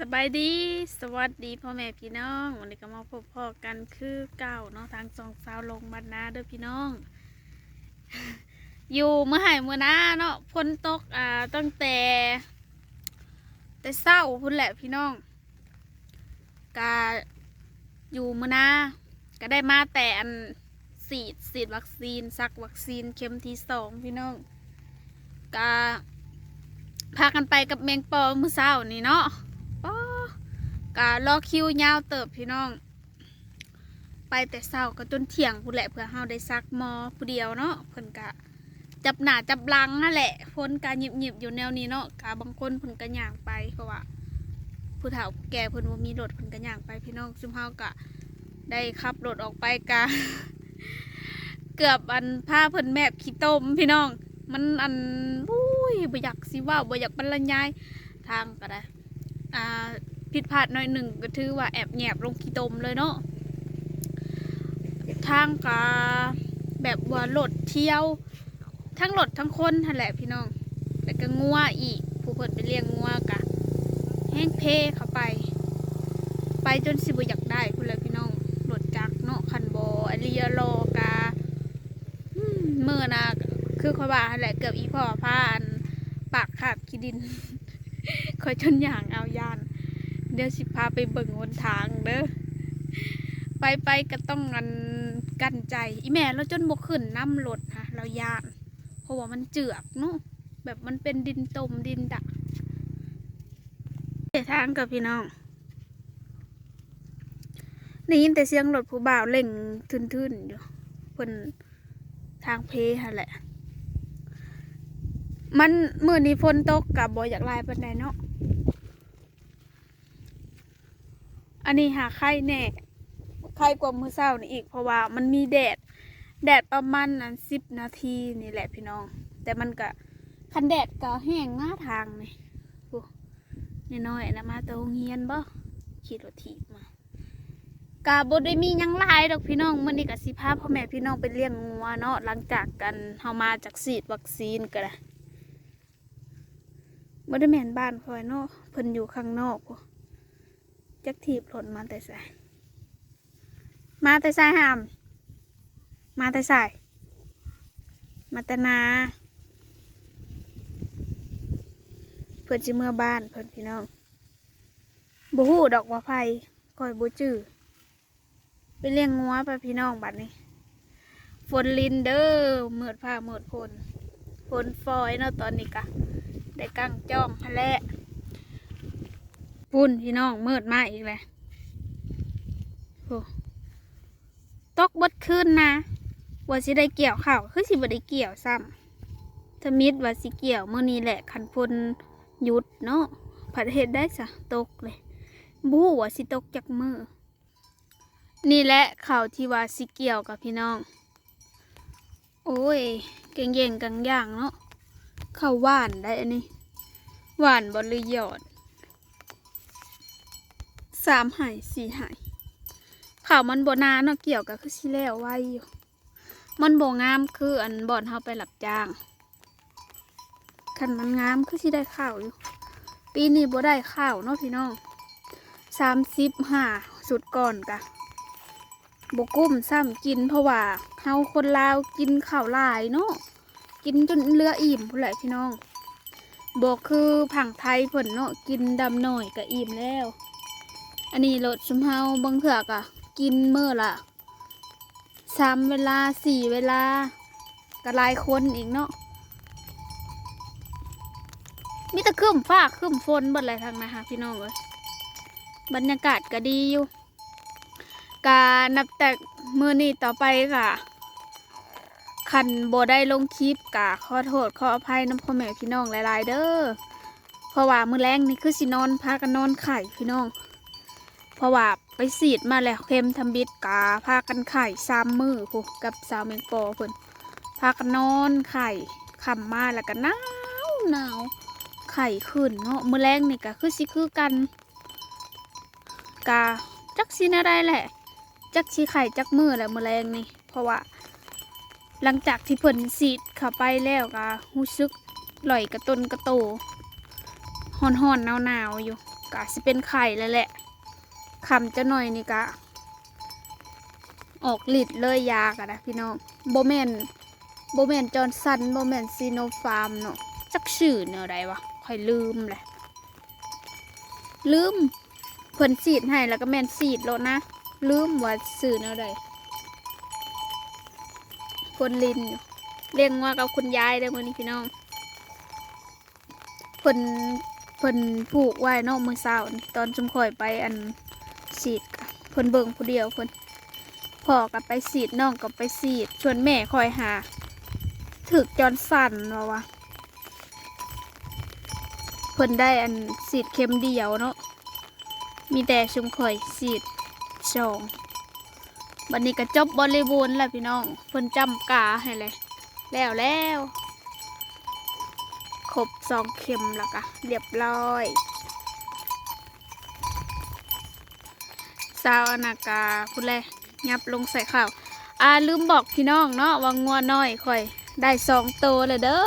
สบายดี สวัสดีพ่อแม่พี่น้อง วันนี้ก็มาพบพ่อกันคือเก่าเนาะทางสองสาวลงบ้านนาเด้อพี่น้อง อยู่เมื่อไหร่เมื่อนาเนาะฝนตกอ่าตั้งแต่ แต่เศร้าพุ่นแหละพี่น้องกาอยู่เมื่อนาก็ได้มาแต่อันฉีดฉีดวัคซีนซักวัคซีนเข็มที่สองพี่น้องกาพากันไปกับแมงปอมือเศร้านี่เนาะ กะรอคิวยาวเติบพี่น้อง ไปแต่เศร้าก็จนเที่ยงพูดแหละเพื่อเฮาได้ซักมอผู้เดียวเนาะเพิ่นกะจับหนาจับลังนั่นแหละพ้นกาหยิบหยิบอยู่แนวนี้เนาะกะบางคนเพิ่นก็ย่างไปเพราะว่าผู้เฒ่าผู้แก่เพิ่นบ่มีรถเพิ่นก็ย่างไปพี่น้องซุมเฮากะได้ขับรถออกไปกะเกือบอันผ้าเพิ่นแมบขี้ต้มพี่น้อง มันอันอุ้ยบ่อยากสิว่าบ่อยากบรรยายทางก็ได้อ่า ผิดพลาดหน่อยหนึ่งก็ถือว่าแอบแงบลงขี้ตมเลยเนาะทางก็แบบว่าหลดเที่ยว ทั้งหลดทั้งคนนั่นแหละพี่น้องแล้วก็งัวอีก ผู้เพิ่นไปเลี้ยงงัวกะแห้งเพเข้าไป ไปจนสิบอยากได้พุ่นเลยพี่น้องหลดจักรเนาะคันโบอเรียโลกาเมื่อนะคือคอยว่าแหละเกือบอีพ่อพาอันปากขาบขี้ดินคอยจนอย่างเอายาน เดี๋ยวสิพาไปเบิ่งหนทางเด้อไปไปก็ต้องอันกันใจ อีแม่เราจนบกขึ้นน้ำรถฮะเรายานเพราะว่ามันเจือกเนาะแบบมันเป็นดินตมดินดักทางกับพี่น้องได้ยินแต่เสียงรถผู้บ่าวเล่งทื่นๆอยู่เพิ่นทางเพฮะแหละ มันมื่อนี้ฝนตกกับบอยอยากลายปันไดเนาะ อันนี้หาไข่แน่ไข่กว่ามือเศร้านี่อีก เพราะว่ามันมีแดด แดดประมาณนั้นสิบนาทีนี่แหละพี่น้อง แต่มันก็คันแดดก็แห้งหน้าทางนี่โอ้น้อยๆนะมาตรงเฮียนบ่ขี่รถถีบมากาบได้มียังหลายดอกพี่น้องมื่อนี้กับสิพาพ่อแม่พี่น้องไปเลี้ยงงัวเนาะหลังจากกันเฮามาจากฉีดวัคซีนก็ได้บ่ได้แม่นบ้านคอยเนาะเพิ่นอยู่ข้างนอกพู้ จักทีบรถมาแต่ไสมาแต่ไสหามมาแต่ไสมาแต่นาเพิ่อนสิเมื่อบ้านเพิ่อนพี่น้องบ่ฮู้ดอกว่าไผคอยบ่จื้อไปเลี้ยงงัวไปพี่น้องบัดนี้ ฝนลินเด้อมืดผ้ามืดฝนฝนฟอยเนาะตอนนี้กะ ได้กั้งจ้องแหละ ปุ่นพี่น้องเมืดมาอีกเลยโอ้ตกบดขึ้นนะว่าสิได้เกี่ยวข้าวคือสิบ่ได้เกี่ยวซ้ำถ้ามิดว่าสิเกี่ยวเมื่อนี้แหละคันพลหยุดเนาะผัดเห็ดได้สะตกเลย บู้ว่าสิตกจากมือ นี่แหละข่าวที่ว่าสิเกี่ยวกับพี่น้อง โอ้ยเก่งเย่งกังย่างเนาะข้าวหวานได้อันนี้หวานบหรือหยอด สามหายสี่หายข่าวมันบนานเนาะเกี่ยวกับคือสิแล้วไว้อยู่มันโบงามคืออันบ่อนเฮาไปหลับจ้างคันมันงามคือสิได้ข้าวอยู่ ปีนี้บ่ได้ข้าวเนาะพี่น้องสามสิบห้าสุดก่อนกะบกุ้มซ้ำกินเพราะว่าเฮาคนลาวกินข้าวหลายเนาะกินจนเรืออิ่มพุ่นแหละพี่น้องบอกคือผังไทยเพิ่นเนาะกินดำหน่อยก็อิ่มแล้ว อันนี้รสชุมเฮาบางเถือกอะกินเมื้อละสามเวลาสี่เวลาก็หลายคนอีกเนาะมีแต่ครึ้มฟ้าครึ้มฝนบดเลยทางนะคะพี่น้องเลยบรรยากาศก็ดีอยู่กานับแต่มือนี้ต่อไปค่ะคันโบได้ลงคลิปกะขอโทษขออภัยน้ำพ่อแม่พี่น้องหลาย ๆ เด้อเพราะว่ามือแรงนี่คือสินอนพากันนอนไข่พี่น้อง เพราะว่าไปสีดมาแล้วเค็มทำบิดกาพากันไข่ซ้ำมือพูกับสาวเมงปอเพิ่นพากันนอนไข่ขำมาแล้วก็หนาวหนาวไข่ขึ้นเนาะมือแรงนี่ก็คือสิคือกันกาจักสินะได้แหละ จักชีไข่จักมือแหละมือแรงนี่ เพราะว่า หลังจากที่เพิ่นสีดเข้าไปแล้วก็รู้สึกลอยกระตุนกระโตห่อนๆหนาวๆอยู่กะสิเป็นไข่แล้วแหละ คำจะหน่อยนี่กะ ออกฤทธิ์เลยยากะนะพี่น้องโบแมนโบแมนจอร์นสันโบแมนซีโนฟาร์มเนาะจักชื่อเนาะใดวะค่อยลืมเลยลืมเพิ่นสีดให้แล้วก็แมนสีดแล้วนะ ลืมว่าสื่อเนาะใดคนลินเลี้ยงว่ากับคุณยายได้อมื้อนี้พี่น้องเพิ่นเพิ่นผูกไว้นอกมือเช้านี่ตอนจุมข่อยไปอัน สีดกะเพิ่นเบิ่งผู้เดียวเพิ่นพ่อกับไปสีดน้องกับไปสีดชวนแม่คอยหา ถึกจอนสั่นวะวะเพิ่นได้อันสีดเข็มเดียวเนาะมีแต่ชุมข่อยสีดสองบันนี้ก็จบบริบูรณ์แล้วพี่น้องเพิ่นจำกาให้เลยแล้วแล้วครบสองเข็มแล้วกะเรียบร้อย สาวอนากาพูดเลยับลงใส่ข้าวอ่าลืมบอกพี่น้องเนาะว่างัวน้อยค่อย ได้สองโตวเลยเด้อ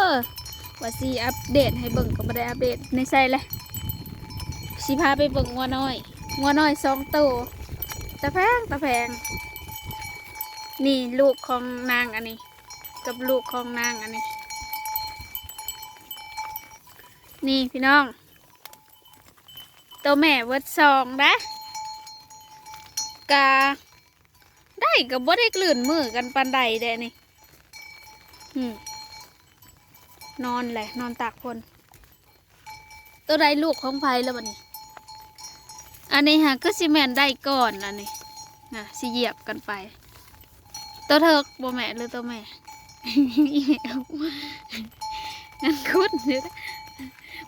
ว่าสีอัปเดตให้เบิ่งก็ไม่ได้อัปเดตในใส่เลยสีพาไปเบิ่งงัวน้อยงัวน้อยสองโตวตะแพงตะแพงนี่ลูกของนางอันนี้ กับลูกของนางอันนี้ นี่พี่น้อง ตัวแม่เวิร์ดสองนะ กา ได้กับบ่ได้กลื่นมือกันปันใดเด้นี่นอนแหละนอนตากฝนตัวใดลูกของไผแล้วบัดนี้ อันนี้ฮะก็สิแมนได้ก่อนอันนี้นะสิเหยียบกันไป ตัวเธอบ่แม่หรือตัวแม่งั้นคุดเดี๋ยวนะ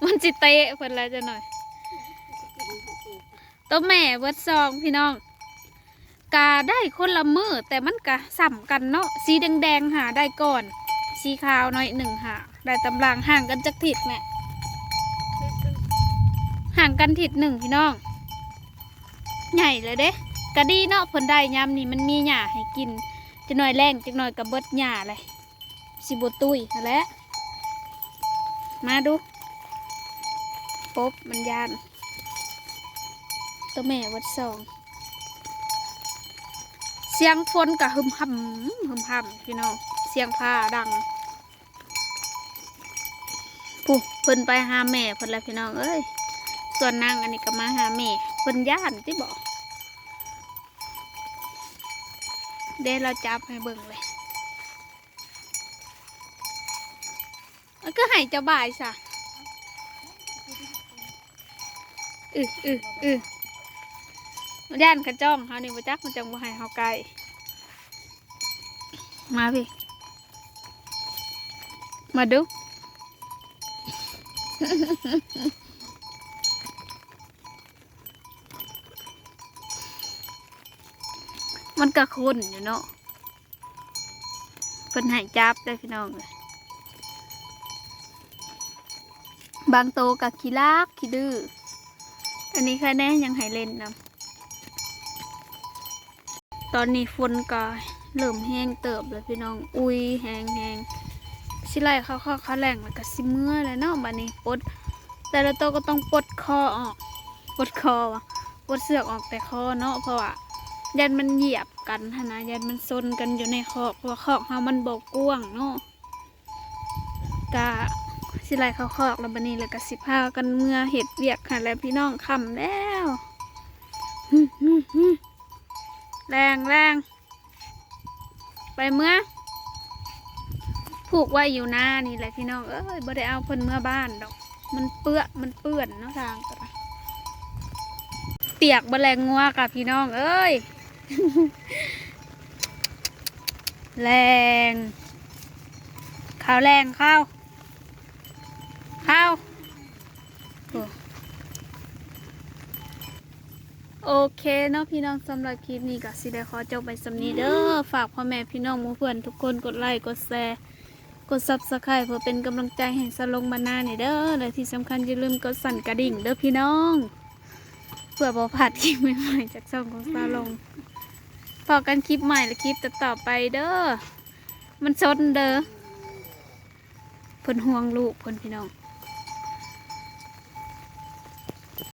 มันจิเตะเพิ่นแล้วจะหน่อยตัวแม่เวิร์ดซองพี่น้อง กาได้คนละมือแต่มันกะสัมกันเนาะสีแดงๆหาได้ก่อน สีขาวหน่อยหนึ่งหาได้ตำรางห่างกันจักทิศแม่ห่างกันทิศหนึ่งพี่น้อง ใหญ่เลยเด้กะดีเนาะผลได้ยามนี่มันมีหญ้าให้กินจะหน่อยแรงจักหน่อยกับเบิดหญ้าเลยสิบตุยนั่นแหละมาดูปุ๊บมันยานตัวแม่วัดสอง สียงฝนกับหึมหำหึมหำพี่น้องเสียงผ้าดังผู้เพิ่นไปหาแม่เพิ่นแล้วพี่น้องเอ้ยส่วนนางอันนี้ก็มาหาแม่เพิ่นย่านที่บอกเดี๋ยวเราจับให้เบิ่งเลยมันก็ให้เจ้าบ่ายซะอืออืออือ ย่านกระจ้องเขานี่บ่จักมันจังบ่ให้เฮาไกลมาพี่ มาดู มันกระคุณอยู่เนาะเพิ่นใหายจับได้พี่น้องเลยบางโตกับขี้ลากขี้ดื้อ อันนี้แค่แน่ยังใหายเล่นนำ ตอนนี้ฝนก็เริ่มแห้งเติบแล้วพี่น้อง อุ้ยแห้งแห้งสิไล่เขาเข้าเขาแหลงแล้วก็สิเมื่อเลยเนาะบัดนี้ปด แต่ละตัวก็ต้องปดคอออกปดคอวะปดเสือกออกแต่คอเนาะเพราะว่ายันมันเหยียบกันนะยันมันซนกันอยู่ในคอกเพราะคอกเฮามันบกกว้างเนาะกะสิไล่เขาคอกแล้วบัดนี้แล้วก็สิพากันเมื่อเห็ดเวียกค่ะแล้วพี่น้องคำแล้วหึหึหึ แรงแรงไปเมื่อผูกไว้อยู่หน้านี่แหละพี่น้องเอ้ยบ่ได้เอาเพิ่นเมื่อบ้านดอก มันเปื้อนมันเปื้อนเนาะทางก็ได้เปียกบแรงงัวกับพี่น้องเอ้ยแรงข้าวแรงข้าวข้าว โอเคเนาะพี่น้องสำหรับคลิปนี้ก็สิได้ขอจบไปสำนี้เด้อฝากพ่อแม่พี่น้องหมู่เพื่อนทุกคนกดไลค์กดแชร์กดซับสไครต์เพื่อเป็นกำลังใจให้สลงมานาเนี่เด้อและที่สำคัญอย่าลืมกดสั่นกระดิ่งเด้อพี่น้อง เพื่อบ่พลาดคลิปใหม่ๆจากช่องของสาลงพอกันคลิปใหม่และคลิปต่อไปเด้อมันซนเด้อเพิ่นห่วงลูกเพิ่นพี่น้อง